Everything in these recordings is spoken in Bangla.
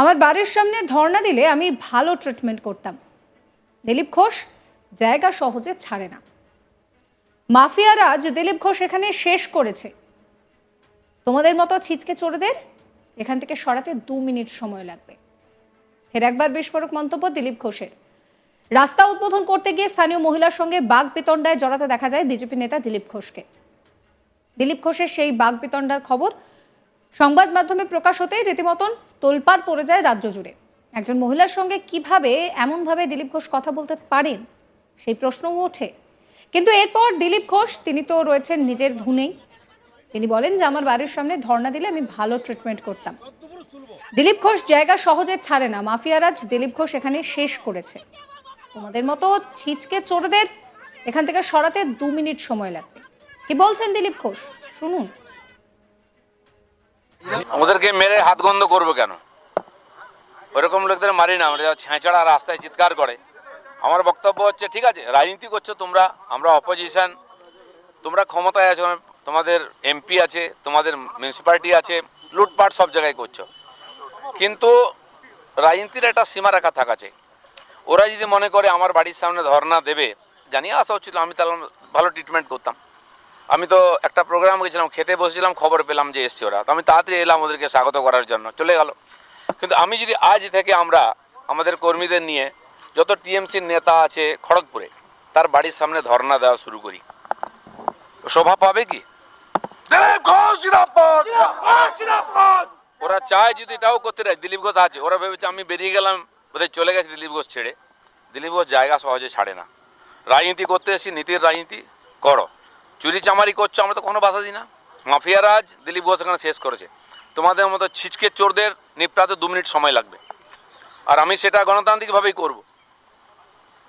আমার বাড়ির সামনে ধর্ণা দিলে আমি ভালো ট্রিটমেন্ট করতাম। দিলীপ ঘোষ জায়গা সহজে ছাড়ে না। মাফিয়ারাজ দিলীপ ঘোষ এখানে শেষ করেছে। তোমাদের মতো ছিচকে চোরদের এখান থেকে সরাতে দু মিনিট সময় লাগবে। ফের একবার বিস্ফোরক মন্তব্য দিলীপ ঘোষের। রাস্তা উদ্বোধন করতে গিয়ে স্থানীয় মহিলার সঙ্গে বাঘ বিতণ্ডায় জড়াতে দেখা যায় বিজেপি নেতা দিলীপ ঘোষকে। দিলীপ ঘোষের সেই বাঘ বিতণ্ডার খবর সংবাদ মাধ্যমে প্রকাশ হতেই রীতিমতন তোলপাড় পড়ে যায় রাজ্য জুড়ে। একজন মহিলার সঙ্গে কীভাবে এমনভাবে দিলীপ ঘোষ কথা বলতে পারেন, সেই প্রশ্নও ওঠে। কিন্তু এরপর দিলীপ ঘোষ, তিনি তো রয়েছেন নিজের ধুনেই। তিনি বলেন যে, আমার বাড়ির সামনে ধর্ণা দিলে আমি ভালো ট্রিটমেন্ট করতাম। দিলীপ ঘোষ জায়গা সহজে ছাড়ে না। মাফিয়ারাজ দিলীপ ঘোষ এখানে শেষ করেছে। তোমাদের মতো ছিচকে চোরদের এখান থেকে সরাতে দু মিনিট সময় লাগবে। কি বলছেন দিলীপ ঘোষ? শুনুন। ওদেরকে মেরে হাত গন্ধ করব কেন? ওরকম লোকদের মারি না, আমরা যারা ছেঁচড়া রাস্তায় চিৎকার করে। আমার বক্তব্য হচ্ছে, ঠিক আছে, রাজনীতি করছ তোমরা, আমরা অপোজিশন তোমরা ক্ষমতায় আছো, তোমাদের এমপি আছে, তোমাদের মিউনিসিপ্যালিটি আছে, লুটপাট সব জায়গায় করছ। কিন্তু রাজনীতির একটা সীমা রেখা থাকা চাই ওরা যদি মনে করে আমার বাড়ির সামনে ধর্না দেবে, জানিয়ে আসা উচিত আমি তাহলে ভালো ট্রিটমেন্ট করতাম। আমি তো একটা প্রোগ্রাম গেছিলাম খেতে বসেছিলাম খবর পেলাম যে এসছে ওরা। তো আমি তাড়াতাড়ি এলাম ওদেরকে স্বাগত করার জন্য চলে গেল। কিন্তু আমি যদি আজ থেকে আমরা আমাদের কর্মীদের নিয়ে যত টিএমসির নেতা আছে খড়গপুরে তার বাড়ির সামনে ধর্ণা দেওয়া শুরু করি। শোভা পাবে কি? দিলীপ ঘোষ ওরা চায় যদি এটাও করতে দেয় দিলীপ ঘোষ আছে। ওরা ভেবেছে আমি বেরিয়ে গেলাম ওদের চলে গেছে দিলীপ ঘোষ ছেড়ে। দিলীপ ঘোষ জায়গা সহজে ছাড়ে না। রাজনীতি করতে এসেছি নীতির রাজনীতি করো। চুরি চামারি করছ, আমরা তো কোনো বাধা দিই না। মাফিয়া রাজ, দিলীপ ঘোষ এখানে শেষ করেছে। তোমাদের মতো ছিচকে চোরদের নিপটাতে দু মিনিট সময় লাগবে। আর আমি সেটা গণতান্ত্রিকভাবেই করব।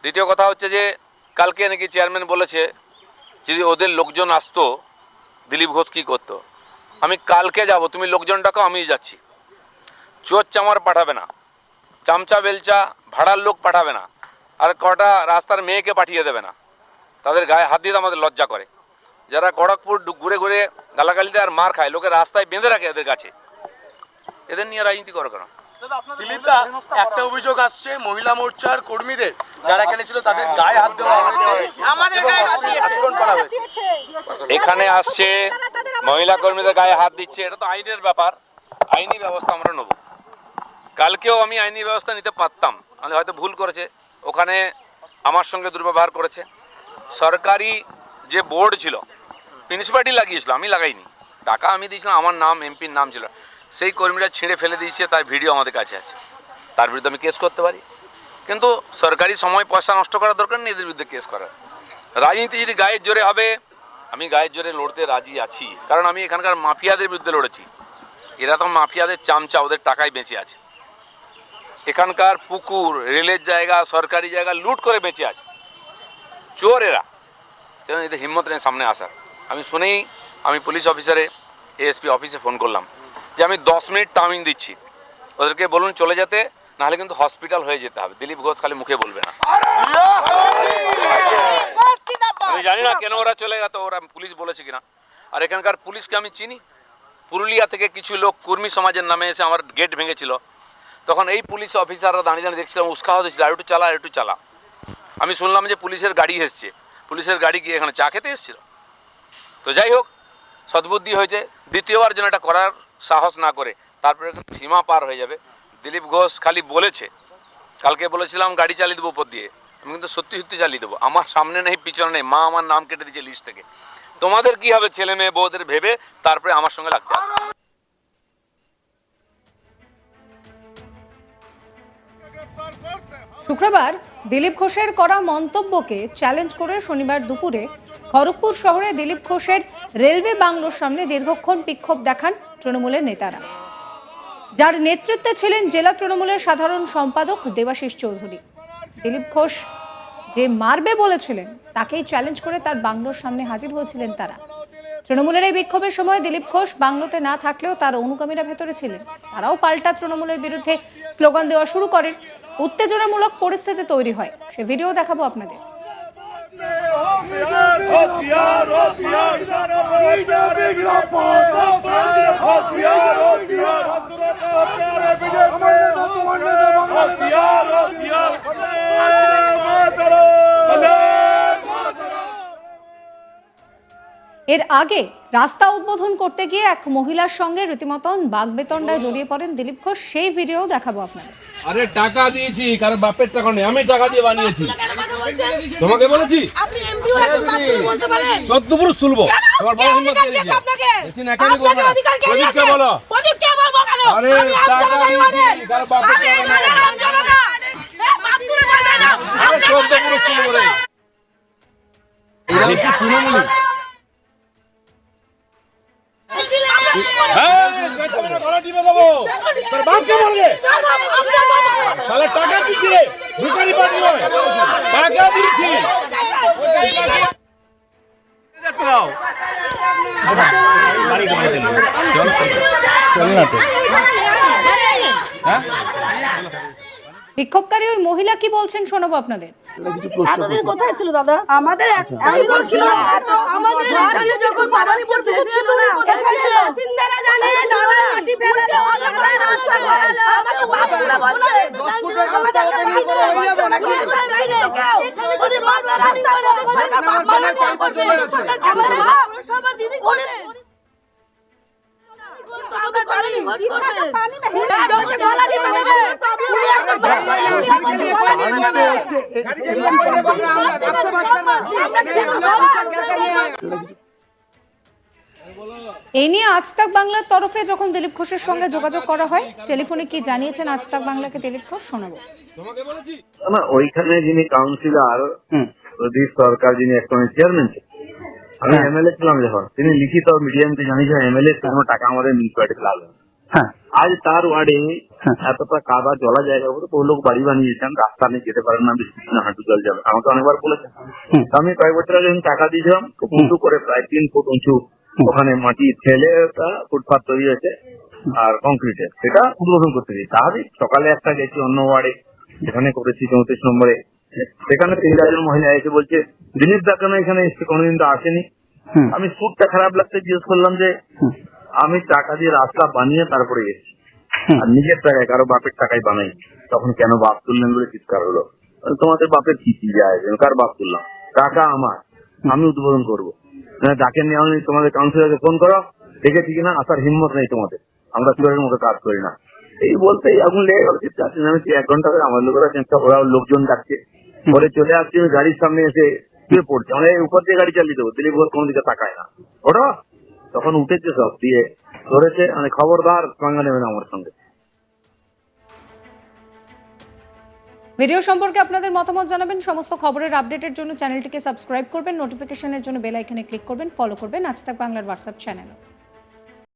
দ্বিতীয় কথা হচ্ছে যে, কালকে নাকি চেয়ারম্যান বলেছে, যদি ওদের লোকজন আসতো, দিলীপ ঘোষ কী করতো? আমি কালকে যাব, তুমি লোকজন ডাকো আমি যাচ্ছি। চোর চামার পাঠাবে না। চামচা, বেলচা, ভাড়ার লোক পাঠাবে না। আর কটা রাস্তার মেয়েকে পাঠিয়ে দেবে না। তাদের গায়ে হাত দিতে আমাদের লজ্জা করে। যারা খড়গপুর ঘুরে ঘুরে গালাগালিতে আর মার খায় লোকের রাস্তায় বেঁধে রাখে এদের কাছে। এদের নিয়ে রাজনীতি করো কেন? একটা অভিযোগ আসছে মহিলা মোর্চার কর্মীদের যারা এখানে ছিল তাদের গায়ে হাত দেওয়া হয়েছে। আমাদের গায়ে হাত করা হয়েছে। এখানে আসছে মহিলা কর্মীদের গায়ে হাত দিচ্ছে এটা তো আইনের ব্যাপার। আইনি ব্যবস্থা আমরা নেব। কালকেও আমি আইনি ব্যবস্থা নিতে পারতাম আমি হয়তো ভুল করেছে। ওখানে আমার সঙ্গে দুর্ব্যবহার করেছে। সরকারি যে বোর্ড ছিল মিউনিসিপ্যালিটি লাগিয়েছিল, আমি লাগাইনি। টাকা আমি দিয়েছিলাম, আমার নাম, এমপির নাম ছিল। সেই কর্মীরা ছিঁড়ে ফেলে দিয়েছে, তার ভিডিও আমাদের কাছে আছে। তার বিরুদ্ধে আমি কেস করতে পারি। কিন্তু সরকারি সময় পয়সা নষ্ট করার দরকার নেই, এদের বিরুদ্ধে কেস করার। রাজনীতি যদি গায়ের জোরে হবে, আমি গায়ের জোরে লড়তে রাজি আছি। কারণ আমি এখানকার মাফিয়াদের বিরুদ্ধে লড়েছি। এরা তো মাফিয়াদের চামচা, ওদের টাকায় বেঁচে আছে। এখানকার পুকুর, রেলের জায়গা, সরকারি জায়গা লুট করে বেঁচে আছে। চোর এরা। এদের হিম্মত নেই সামনে আসার। আমি শুনেই আমি পুলিশ অফিসারে এএসপি অফিসে ফোন করলাম। যে আমি দশ মিনিট টাইমিং দিচ্ছি। ওদেরকে বলুন চলে যেতে, নাহলে কিন্তু হসপিটাল হয়ে যেতে হবে। দিলীপ ঘোষ খালি মুখে বলবে না। আমি জানি না কেন ওরা চলে গেত ওরা পুলিশ বলেছে কিনা। আর এখানকার পুলিশকে আমি চিনি। পুরুলিয়া থেকে কিছু লোক কর্মী সমাজের নামে এসে আমার গেট ভেঙেছিল। তখন এই পুলিশ অফিসাররা দাঁড়িয়ে দাঁড়িয়ে দেখছিলাম উৎসাহ দিচ্ছিল আর একটু চালা, আর একটু চালা। আমি শুনলাম যে পুলিশের গাড়ি এসছে। পুলিশের গাড়ি গিয়ে এখানে চা খেতে এসেছিল। তো যাই হোক সদ্বুদ্ধি হয়েছে। দ্বিতীয়বার যেন এটা করার সাহস না করে তারপরে সীমা পার হয়ে যাবে। দিলীপ ঘোষ খালি বলেছে কালকে বলেছিলাম গাড়ি চালিয়ে দেবো উপর দিয়ে। আমি কিন্তু সত্যি সত্যি চালিয়ে দেবো। আমার সামনে নেই পিছনে নেই মা আমার নাম কেটে দিয়েছে লিস্ট থেকে। তোমাদের কি হবে ছেলে মেয়ে বউদের ভেবে? তারপরে আমার সঙ্গে লাগতে আসবে। শুক্রবার দিলীপ ঘোষের করা মন্তব্যকে চ্যালেঞ্জ করে শনিবার দুপুরে খড়গপুর শহরে দিলীপ ঘোষের রেলওয়ে বাংলোর সামনে দীর্ঘক্ষণ বিক্ষোভ দেখান তৃণমূলের নেতারা। যার নেতৃত্বে ছিলেন জেলা তৃণমূলের সাধারণ সম্পাদক দেবাশিস চৌধুরী। দিলীপ ঘোষ যে মারবে বলেছিলেন, তাকেই চ্যালেঞ্জ করে তার বাংলোর সামনে হাজির হয়েছিলেন তারা। তৃণমূলের এই বিক্ষোভের সময় দিলীপ ঘোষ বাংলোতে না থাকলেও তার অনুগামীরা ভেতরে ছিলেন। তারাও পাল্টা তৃণমূলের বিরুদ্ধে স্লোগান দেওয়া শুরু করেন। উত্তেজনামূলক পরিস্থিতি তৈরি হয়। সে ভিডিও দেখাবো আপনাদের। হসিয়ার এর আগে রাস্তা উদ্বোধন করতে গিয়ে এক মহিলার সঙ্গে রীতিমতন বাগবেতন্ডায় জড়িয়ে পড়েন দিলীপ ঘোষ সেই ভিডিও দেখাবো আপনাদের আরে টাকা দিয়েছি কারণ বাপের টাকা নেই আমি টাকা দিয়ে বানিয়েছি তোমাকে বলেছি আপনি এমপিও একজন মাত্র বলতে পারেন চোদ্দ পুরুষ তুলবো তোমার বড় হিম্মত অধিকার কে দিয়েছে? আপনাকে আপনাকে। অধিকার কে দিয়েছে? বলো। প্রদীপকে বলব কেন? আরে আমি টাকা দিয়েছি। কারও বাপের আমি টাকা নেই। এখানের আমজনতা। এ, বাপ তুলে বলবে না। আরে চোদ্দ পুরুষ তুলবো রে দেখি তৃণমূলী বিক্ষোভকারী ওই মহিলা কি বলছেন শোনাবো আপনাদের? এতদিন কোথায় ছিল দাদা? আমাদের একটাই ছিল আমাদের এখানে যখন মাদারীপুর ভেসে ছিল না এখানে বাসিন্দারা জানে সারা মাটি ফেলে অনেক রাস্তা করালো। আমাকে বাপ তুলে বলছে আমাদেরকে বাপ তুলে বলছে ওরা কি কেউ ওরে বাপ রাস্তা করে সরকার বাপ মানে করবে সরকার আমাদের বাপ সবার এই নিয়ে আজ তাক বাংলার তরফে যখন দিলীপ ঘোষের সঙ্গে যোগাযোগ করা হয় টেলিফোনে কি জানিয়েছেন আজ তাক বাংলাকে দিলীপ ঘোষ শোনাবো না ওইখানে যিনি কাউন্সিলর প্রদীপ সরকার যিনি এখন চেয়ারম্যান আমি এমএলএ ছিলাম যখন তিনি লিখিত মিডিয়ামকে জানিয়েছেন এমএলএ কোনো টাকা আমাদের মিউনিসিপালিটি লাগবে না। আজ তার ওয়ার্ডে এতটা কাদা জলা জায়গা করে বহু লোক বাড়ি বানিয়েছেন রাস্তা নিয়ে যেতে পারেন না বৃষ্টি না হাঁটু জল যাবে। আমাকে অনেকবার বলেছেন আমি কয়েক বছর আগে টাকা দিয়েছিলাম খুব উঁচু করে প্রায় তিন ফুট উঁচু ওখানে মাটি ফেলে ফুটপাথ তৈরি হয়েছে আর কংক্রিটের সেটা উদ্বোধন করতে দিই স্বাভাবিক সকালে একটা গেছি অন্য ওয়ার্ডে যেখানে করেছি চৌত্রিশ নম্বরে। সেখানে তিন চারজন মহিলা এসে বলছে দিলীপ দা কেন এখানে এসছে? কোনোদিন তো আসেনি। আমি সুরটা খারাপ লাগতে জিজ্ঞেস করলাম যে আমি টাকা দিয়ে রাস্তা বানিয়ে তারপরে এসেছি আর নিজের টাকায় কারও বাপের টাকায় বানাই। তখন কেন বাপ তুললেন বলে চিৎকার হলো? তোমাদের বাপের কি কি যায়? কার বাপ তুললাম? টাকা আমার। আমি উদ্বোধন করব। ডাকে নেওয়া নেই তোমাদের কাউন্সিলরকে ফোন করো। দেখেছি কিনা আসার হিম্মত নেই তোমাদের। আমরা চোরের মতো কাজ করি না। এই বলতেই এখন লেগে গেল চেঁচামেচি এক ঘণ্টা ধরে আমার লোকেরা চেষ্টা ওরা লোকজন ডাকছে। পরে চলে আসছি আমি গাড়ির সামনে এসে শুয়ে পড়ছে। মানে উপর দিয়ে গাড়ি চালিয়ে দেবো। দিলীপ ঘোষ কোনো দিকে তাকায় না। ওটা তখন উঠেছে সব, দিয়ে ধরেছে মানে খবরদার সঙ্গে নেবে আমার সঙ্গে। ভিডিও সম্পর্কে আপনাদের মতামত জানাবেন, সমস্ত খবরের আপডেটের জন্য চ্যানেলটিকে সাবস্ক্রাইব করবেন, নোটিফিকেশনের জন্য বেল আইকনে ক্লিক করবেন, ফলো করবেন। আজ তাক বাংলার হোয়াটসঅ্যাপ চ্যানেল।